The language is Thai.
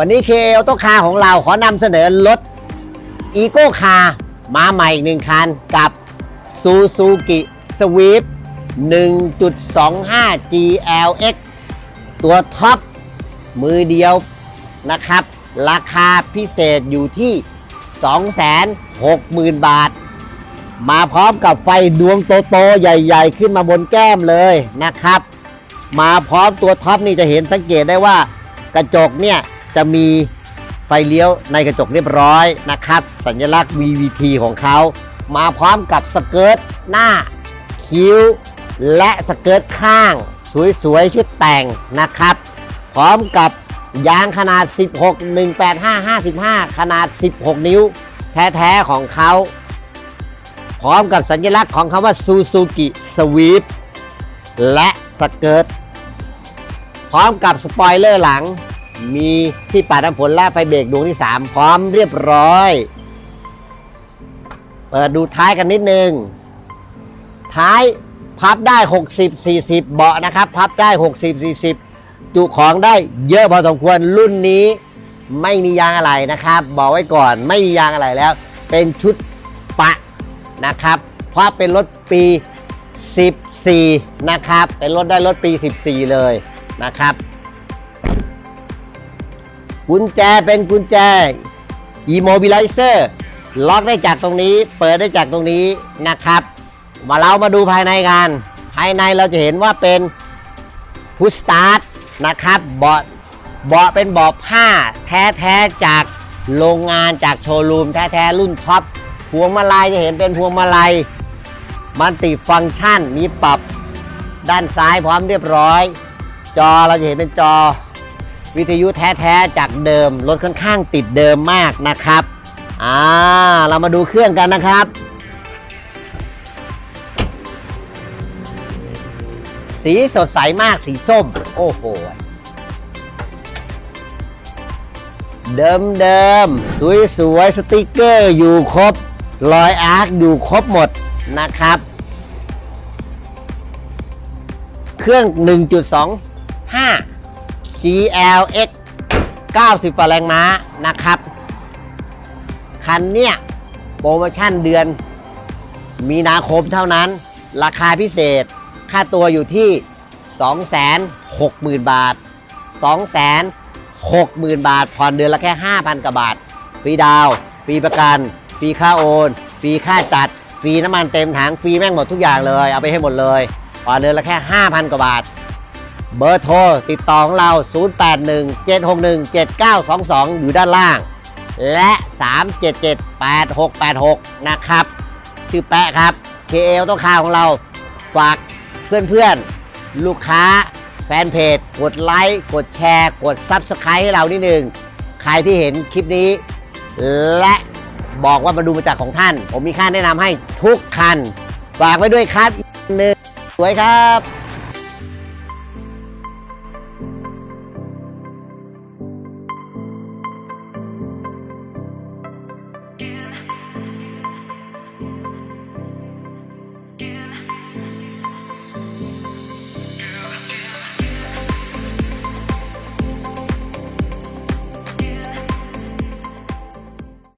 วันนี้เคอ a โตคาของเราขอนำเสนอรถอีโก้คามาใหม่อีกหนึ่งคันกับ Suzuki Swift 1.25 GLX ตัวท็อปมือเดียวนะครับ ราคาพิเศษอยู่ที่ 260,000 บาท มาพร้อมกับไฟดวงโตๆใหญ่ๆ ขึ้นมาบนแก้มเลยนะครับ มาพร้อมตัวท็อปนี่จะเห็นสังเกตได้ว่ากระจกเนี่ย จะมีไฟเลี้ยวในกระจกเรียบร้อยนะครับ สัญลักษณ์ VVT ของเขา มาพร้อมกับสเกิร์ตหน้าคิ้ว และสเกิร์ตข้าง สวยๆ ชุดแต่งนะครับ พร้อมกับยางขนาด 16 185 55 ขนาด 16 นิ้ว แท้ๆ ของเขา พร้อมกับสัญลักษณ์ของคำว่า Suzuki Swift และสเกิร์ตพร้อมกับสปอยเลอร์หลัง มีที่ปัดน้ำฝนและไฟเบรกดวงที่ 3 พร้อมเรียบร้อย เปิดดูท้ายกันนิดนึง ท้ายพับได้ 60 40 เบาะนะครับ พับได้ 60 40 จุของได้เยอะพอสมควรรุ่นนี้ ไม่มียางอะไรนะครับ บอกไว้ก่อนไม่มียางอะไรแล้ว เป็นชุดปะนะครับ เพราะเป็นรถปี 14 นะครับ เป็นรถได้รถปี 14 เลยนะครับ กุญแจเป็นกุญแจ Immobilizer ล็อกได้จากตรงนี้ เปิดได้จากตรงนี้นะครับ มาเรามาดูภายในกัน ภายในเราจะเห็นว่าเป็นพุชตาร์ทนะครับเบาะเบาะเป็นเบาะผ้าแท้ๆจากโรงงานจากโชว์รูมแท้ๆรุ่นท็อปพวงมาลัยจะเห็นเป็นพวงมาลัยมันติฟังก์ชันมีปรับด้านซ้ายพร้อมเรียบร้อย จอเราจะเห็นเป็นจอ วิทยุแท้ๆจากเดิมรถค่อนข้างติดเดิมมากนะครับอ่าเรามาดูเครื่องกันนะครับ สีสดใสมากสีส้ม โอ้โหเดิมเดิมสวยสวยๆสติกเกอร์อยู่ครบรอยอาร์คอยู่ครบหมดนะครับ เครื่อง 1.2 GLX 90ฝ่าแรงม้านะครับ คันเนี่ยโปรโมชั่นเดือน มีนาคมเท่านั้น ราคาพิเศษ ค่าตัวอยู่ที่ 260,000 บาท 260,000 บาท ผ่อนเดือนละแค่ 5,000 กว่าบาท ฟรีดาว ฟรีประกัน ฟรีค่าโอน ฟรีค่าจัด ฟรีน้ำมันเต็มถัง ฟรีแม่งหมดทุกอย่างเลย เอาไปให้หมดเลยผ่อนเดือนละแค่ 5,000 กว่าบาท เบอร์โทรติดต่อของเรา 0817617922 อยู่ด้านล่าง และ 3778686 นะครับ ชื่อแปะครับ KL ต้องคาของเราฝากเพื่อนๆ ลูกค้าแฟนเพจ กดไลค์ กดแชร์ กด Subscribe ให้เรานิดหนึ่ง ใครที่เห็นคลิปนี้ และบอกว่ามาดูมาจากของท่าน ผมมีค่าแนะนำให้ทุกคัน ฝากไว้ด้วยครับอีกหนึ่งสวยครับ